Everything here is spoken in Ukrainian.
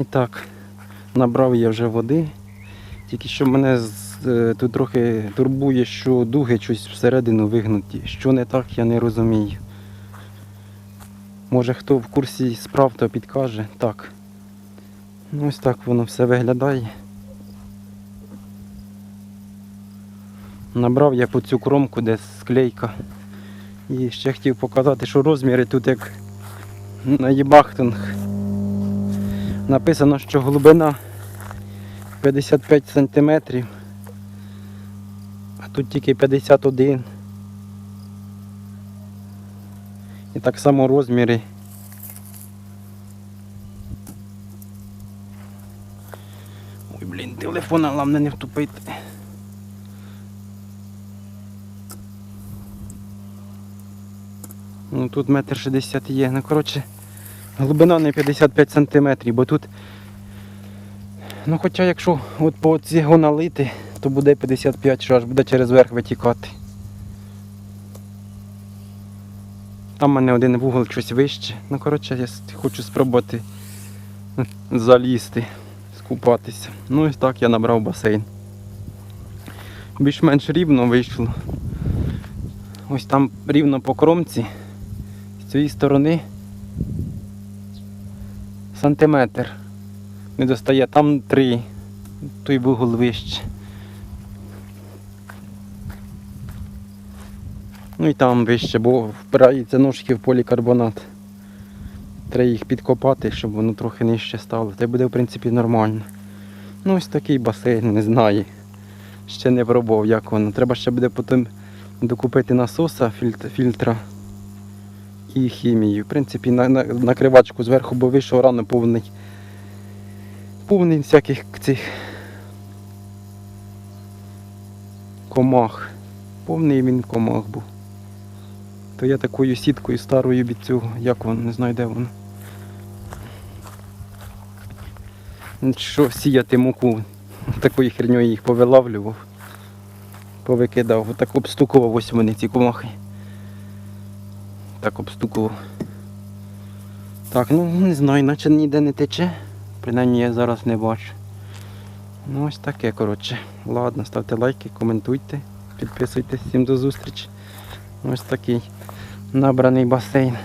І так, набрав я вже води. Тільки що мене е, тут трохи турбує, що дуги щось всередину вигнуті. Що не так, я не розумію. Може хто в курсі справ, то підкаже. Так. Ну, ось так воно все виглядає. Набрав я по цю кромку, де склейка. І ще хотів показати, що розміри тут як на єбахтинг. Написано, що глибина 55 см, а тут тільки 51. І так само розміри. Ой, блін, телефона головне не втупити. Ну тут метр шістдесят є. Ну коротше, глибина не 55 сантиметрів, бо тут. Ну хоча якщо от по цього налити, то буде 55, що аж буде через верх витікати. Там в мене один вугол щось вище. Ну коротше, я хочу спробувати залізти, скупатися. Ну ось так я набрав басейн. Більш-менш рівно вийшло. Ось там рівно по кромці. З цієї сторони сантиметр. Не достає, там три. Той вугол вище. Ну і там вище, бо впираються ножки в полікарбонат. Треба їх підкопати, щоб воно трохи нижче стало. Це буде в принципі нормально. Ну ось такий басейн, не знаю. Ще не пробував, як воно. Треба ще буде потім докупити насоса фільтра і хімію. В принципі, на, на, накривачку зверху, бо вийшов рано повний. Повний всяких цих комах. Повний він комах був. То я такою сіткою старою від цього, як воно, не знаю де воно. Що сіяти муку, такою херньою їх повилавлював, повикидав, отак обстукував ось вони ці комахи. Так обстукував. Так, ну не знаю, наче ніде не тече. Принаймні я зараз не бачу. Ну ось таке, коротше. Ладно, ставте лайки, коментуйте, підписуйтесь. Всім до зустрічі. Ось такий набраний басейн.